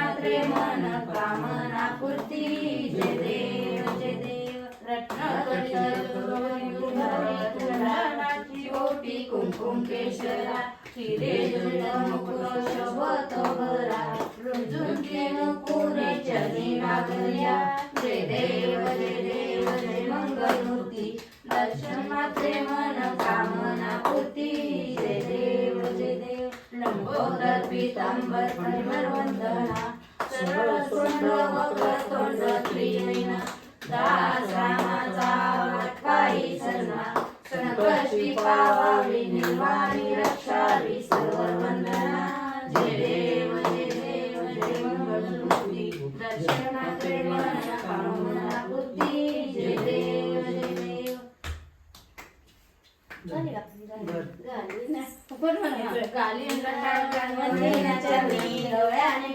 मात्रे मन कामना पूर्ती। जय देव जय देव। रत्नकटची कुंकुम केशरा शिरे मुकुर शोभत भरा। रुजुंचे मुकुरे चली नागर्या जय देव जय देव जय मंगलमूर्ती। दर्शन मात्रे मन कामना पूर्ती। देव लंबोदर पीतांबर त्रिनयना दास रामाचा संकष्टी पावावी निर्वाणी डोळ्याने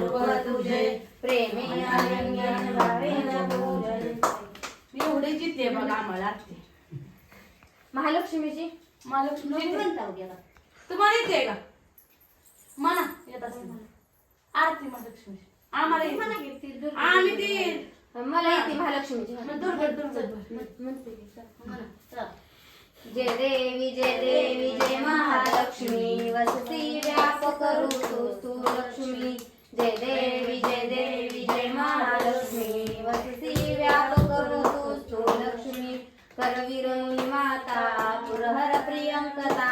रूप तुझे प्रेमी एवढे बघ आम्हाला आत्ते. महालक्ष्मीची महालक्ष्मी म्हणता उद्या तुम्हाला येते का? म्हणा येत असेल. आरती महालक्ष्मी आम्हाला आम्ही ती मला येते महालक्ष्मीची. म्हणते. जय देवी जय देवी जय महालक्ष्मी. वसती व्यापक ऋतू तू लक्ष्मी जय देवी जय देवी जय महालक्ष्मी. वसती व्यापक ऋतू तू लक्ष्मी करवीरणी माता पुरहर प्रियंकता.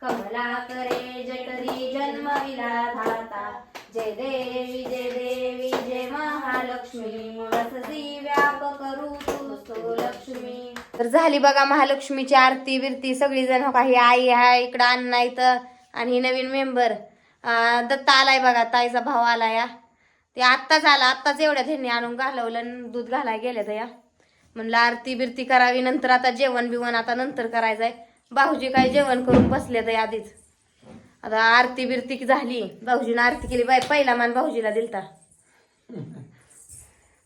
कमला करे जटरी जन्म विलाधाता जय देवी जय देवी जय महालक्ष्मी. वसती व्यापक ऋतू तू लक्ष्मी तर झाली बघा महालक्ष्मीची आरती बिरती. सगळी जण हो आई आहे इकडं अण्णा इथं आणि ही नवीन मेंबर. दत्ता आलाय बघा ताईचा भाव आलाय. या ते आत्ताच आला आत्ताच एवढ्या त्यांनी आणून घालवलं आणि दूध घालाय गेले या. म्हणलं आरती बिरती करावी नंतर आता जेवण बिवण आता नंतर करायचंय. भाऊजी काय जेवण करून बसले तर आधीच. आता आरती बिरती झाली. भाऊजीनं आरती केली बाय पहिला मान भाऊजीला दिलता.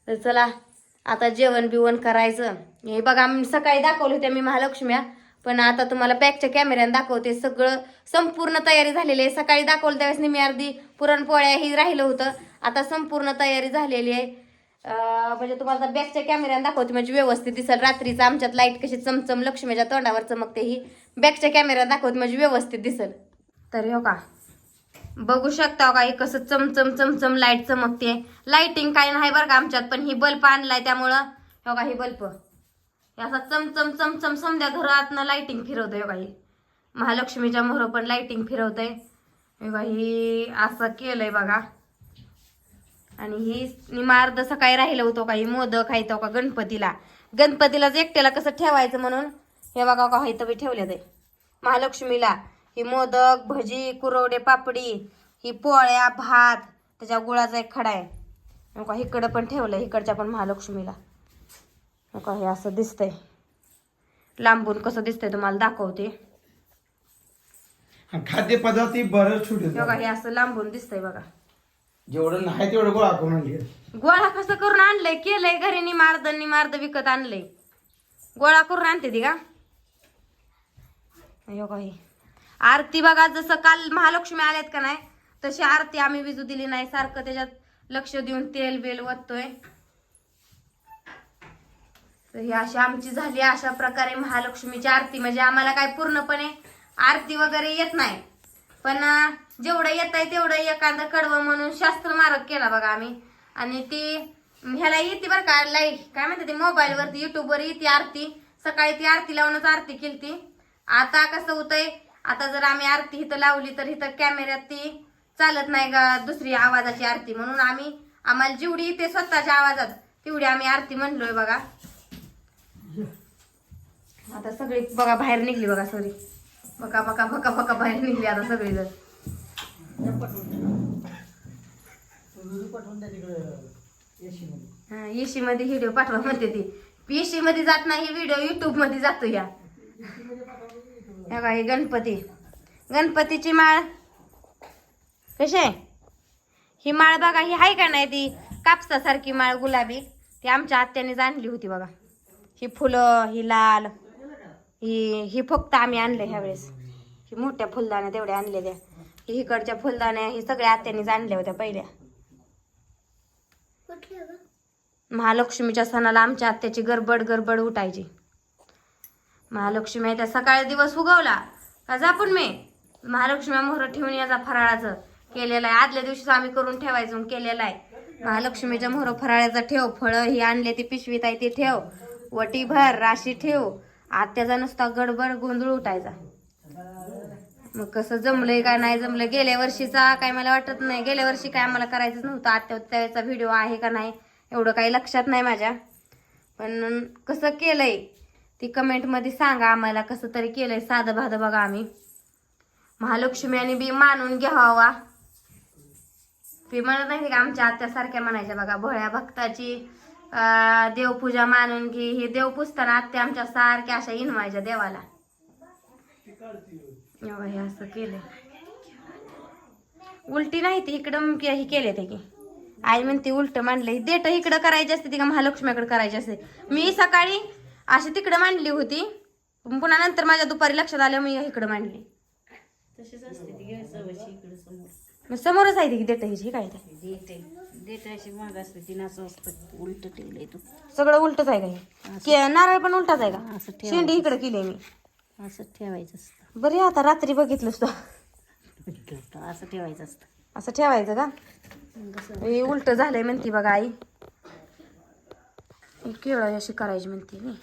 तर चला आता जेवण बिवण करायचं. हे बघा मी सकाळी दाखवले होते मी महालक्ष्म्या पण आता तुम्हाला बॅकच्या कॅमेऱ्याने दाखवते सगळं संपूर्ण तयारी झालेली आहे. सकाळी दाखवलं त्यावेळेस मी अर्धी पुरणपोळ्या ही राहिलं होतं. आता संपूर्ण तयारी झालेली आहे. म्हणजे तुम्हाला आता बॅकच्या कॅमेऱ्याने दाखवते म्हणजे व्यवस्थित दिसेल. रात्रीचं आमच्यात लाइट कशी चमचम लक्ष्मीच्या तोंडावर चमकते ही. बॅकच्या कॅमेऱ्यात दाखवते म्हणजे व्यवस्थित दिसेल. तर हो का बघू शकता हो का हे कसं चमचम चमचम लाइट चमकते. लाइटिंग काही नाही बरं का आमच्यात पण ही बल्ब आणलाय त्यामुळं. हो का ही बल्ब. हे असा चमचम चमचम समद्या घरातनं लाइटिंग फिरवतोय हो का ही. महालक्ष्मीच्या मोहर पण लाइटिंग फिरवतंय. हे बघा ही असं केलंय बघा. आणि ही निमार्द सकाळी राहिलं होतो हो का ही मोदक खायचं का गणपतीला. गणपतीलाच एकट्याला कसं ठेवायचं म्हणून? हे बघा का इथं बी ठेवले ते महालक्ष्मीला. ही मोदक भजी कुरवडे पापडी ही पोळ्या भात त्याच्या गुळाचा एक खडा आहे. का इकडं पण ठेवलं इकडच्या पण महालक्ष्मीला. हो का हे असं दिसतंय. लांबून कसं दिसतंय तुम्हाला दाखवते. खाद्यपदार्थ बरंच छोटे हो का हे असं लांबून दिसतंय बघा. जेवढं नाही तेवढं गोळा करून आणली गोळा कसं करून आणलंय? केलंय घरी निमार्द निमार्द विकत आणलंय. गोळा करून आणते ती का? का हे. आरती बघा जसं काल महालक्ष्मी आल्यात का नाही तशी आरती आम्ही विजू दिली नाही. सारखं त्याच्यात लक्ष देऊन तेल बेल वततोय तर ही अशी आमची झाली अशा प्रकारे महालक्ष्मीची आरती. म्हणजे आम्हाला काय पूर्णपणे आरती वगैरे येत नाही. पण जेवढं येत आहे तेवढं एखादं कडवं म्हणून शास्त्र मारक केला बघा आम्ही. आणि ती ह्याला येते बरं का लाई काय म्हणते ते? मोबाईलवरती युट्यूबवर येते आरती. सकाळी ती आरती लावूनच आरती केली आता कसं होतंय आता जर आम्ही आरती इथं लावली तर इथं कॅमेऱ्यात ती चालत नाही का दुसरी आवाजाची आरती. म्हणून आम्ही आम्हाला जेवढी इथे स्वतःच्या आवाजात तेवढी आम्ही आरती म्हणलोय बघा. आता सगळी बघा बाहेर निघली बघा सॉरी बका बका बका बका बाहेर निघली आता सगळी जण हा येशी मध्ये व्हिडिओ पाठवा म्हणते ती. येशी मध्ये जात नाही व्हिडिओ युट्यूबमध्ये जातो या. हे बघा, हे गणपती. गणपतीची माळ. कशी आहे? ही माळ बघा ही आहे का नाही ती? कापसासारखी माळ गुलाबी. ती आमच्या आत्याने आणली होती बघा. ही फुलं ही लाल ही ही फक्त आम्ही आणले ह्यावेळेस ही मोठ्या फुलदाण्या तेवढ्या आणलेल्या ही इकडच्या फुलदाण्या ही सगळ्या आत्यानीच आणल्या होत्या पहिल्या. महालक्ष्मीच्या सणाला आमच्या आत्याची गडबड गडबड उठायची. महालक्ष्मी त्या सकाळी दिवस उगवला. का पण मी. महालक्ष्मी मोहर ठेवून याचा फराळाचं केलेलं आहे. आदल्या दिवशीच आम्ही करून ठेवायचं केलेलं आहे. महालक्ष्मीच्या मोहर फराळ्याचं ठेव फळं ही आणले ती पिशवीत आहे ती ठेव. वटी भर राशी ठेव. आत्याचा नुसता गडबड गोंधळ उठायचा. मग कसं जमलंय का नाही जमलं गेल्या वर्षीचा काय मला वाटत नाही. गेल्या वर्षी काय आम्हाला करायचंच नव्हतं. आत्या त्याचा व्हिडिओ आहे का नाही? एवढं काही लक्षात नाही माझ्या. पण कसं केलंय? ती कमेंटमध्ये सांगा आम्हाला कसं तरी केलंय साधं भाधं बघा आम्ही. महालक्ष्मीने बी मानून घ्यावा. ती म्हणत नाही का आमच्या आत्यासारख्या म्हणायच्या बघा भोळ्या भक्ताची देवपूजा मानून घे हे देव पुजताना आत्या आमच्या सारख्या अशा इनवायच्या देवाला. हे असं केलं उलटी नाही ती इकडं के- हे केले ते की. आई म्हणते उलट मांडले देट इकडं करायची असते ती का महालक्ष्मीकडे करायची असते. मी सकाळी अशी तिकडं मांडली होती. पुन्हा नंतर माझ्या दुपारी लक्षात आलं मी इकडं मांडली. तशीच असते ती गॅस जवळची इकडे समोर. मग समोरच आहे ती की देट ह्याची काय ते? देते. देते अशी माग असते तिने असं असतं उलट ठेवलंय तू. सगळं उलटच आहे का हे? के नारळ पण उलटाच आहे का? असं ठेव शेंडी इकडे केली मी. असं ठेवायचं असतं. बरे आता रात्री बघितलंस तू होतं, असं ठेवायचं असतं. असं ठेवायचं का? मग हे उलट झालंय म्हणती बघा आई. ही केळं अशी करायची म्हणते मी. हो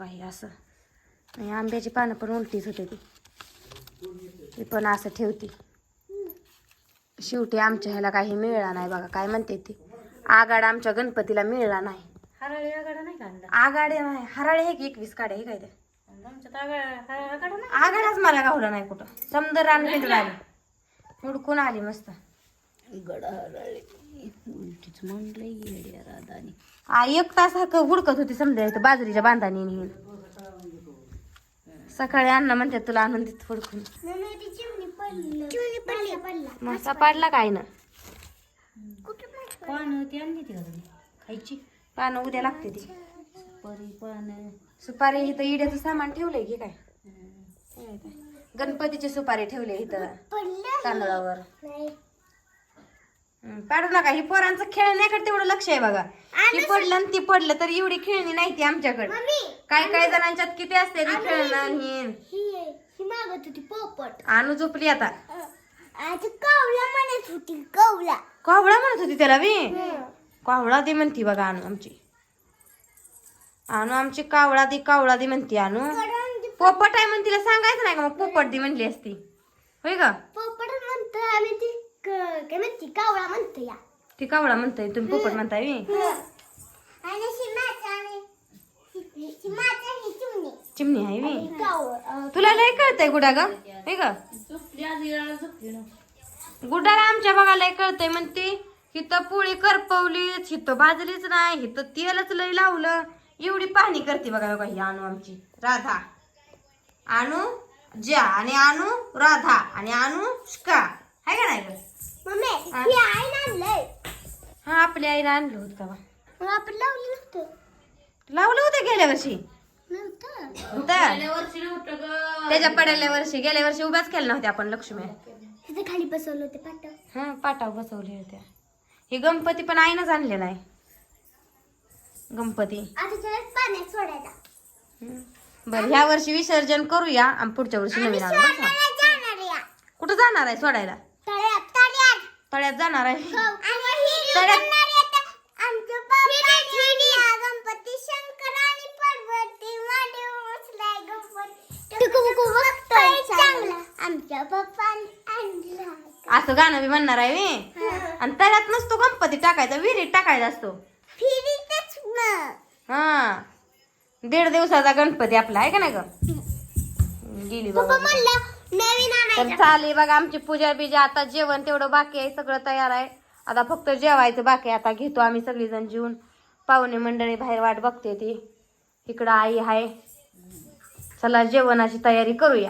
बघा असं. आणि आंब्याची पानं पण उलटीच होते ती. ती पण असं ठेवती. शेवटी आमच्या ह्याला काही मिळाला नाही बघा काय म्हणते ती? आगाड आमच्या गणपतीला मिळला नाही. हराळी आगाडा नाही आगाडे नाही हराळे हे की एकवीस काढे हे काय ते? आगाडाच मला गावला नाही कुठं. समदर रान हिंडून आली. हुडकून आली मस्त. गडा हराळी. उलटीच म्हणलंय येड्या राधानी. आ, एक तास हा हुडकत होती समजा इथं बाजरीच्या बांधाने नेऊन सकाळी अण्णा म्हणतात तुला आणून देत हुडकून. मासा पाडला काय ना पान ती आणली ती का तुम्ही? खायची? पानं उद्या लागते ती. परी पान. सुपारी इथं इड्याचं सामान ठेवलंय की काय? गणपतीची सुपारी ठेवली इथं तांदळावर. पाडू नका. ही पोरांचं खेळण्याकडे तेवढं लक्ष आहे बघा. ही पडलं आणि ती पडलं तर एवढी खेळणी नाही ती आमच्याकडे. काय काय जणांच्यात किती असते ती खेळणं आणि ही मागत होती पोपट. आणू झोपली आता. कावला म्हणत होती कावळा. म्हणत होती त्याला बी? कावळा दे म्हणती बघा आणू आमची. आणू आमची कावळा दे कावळा दे म्हणती आणू. पोपट आहे म्हणून तिला सांगायचं नाही का मग? पोपट दे म्हणली असती. होय का? पोपट म्हणतो आम्ही ती काय म्हणते कावळा म्हणतो या. ती कावळा म्हणताय तुम्ही पोपट म्हणताय बी. आणि शिमाचा आणि शिमाचा ही चिमणी. चिमणी आहे बी. कावळ तुला लय कळतंय गुडा ग होय का झोपली आज येळा झोपली ना. गुडाला आमच्या बघायला लय कळतंय म्हणते हिथं पोळी करपवलीच हिथं भाजलीच नाही हिथं तेलच लय लावलं. एवढी पाहणी करते बघा बघा ही आणू आमची. राधा. आणू ज्या आणि आणू राधा आणि आणू का हाय का नाही मम्मी हा. ही आणलंय. हा आपल्या आईला आणलं होतं का बा? मग आपण लावलं नव्हतं. लावलं होतं गेल्या वर्षी. नव्हतं. होतं वर्षी नव्हतं ग. त्याच्या पडल्या वर्षी गेल्या वर्षी उभ्याच केल्या नव्हत्या आपण लक्ष्मी. तिथे खाली बसवलं होते हा पाटाव बसवले होत्या. हे गणपती पण आईनच आणलेला आहे. गणपती. आता त्याला पाण्यात सोडायचा हम्म. बरं ह्या वर्षी विसर्जन करूया आणि पुढच्या वर्षी नवीन आणू बरं का? सोडायला जाणार या कुठं जाणार आहे सोडायला? तळ्यात तळ्यात. तळ्यात जाणार आहे. आणि हिरी तळ्यात- बनणार आहे आता. आमचं पप्पा गणपती शंकर आणि पार्वती मांडी उचलाय गणपती. चांगला. आमच्या पप्पाने आणला असं गाणं बी म्हणणार आहे मी. आणि तळ्यात नसतो गणपती टाकायचा विहिरीत टाकायचा असतो. फिरीतच ना हा. दीड दिवसाचा गणपती आपला आहे का नाही ग? गेली पप्पा बाबा. म्हणलं नवीन तर बघा आमची पूजा बिजा आता जेवण तेवढं बाकी आहे सगळं तयार आहे. आता फक्त जेवायचं बाकी आहे. आता घेतो आम्ही सगळीजण जेवून. पाहुणे मंडळी बाहेर वाट बघते ती. इकडं आई आहे. चला जेवणाची तयारी करूया.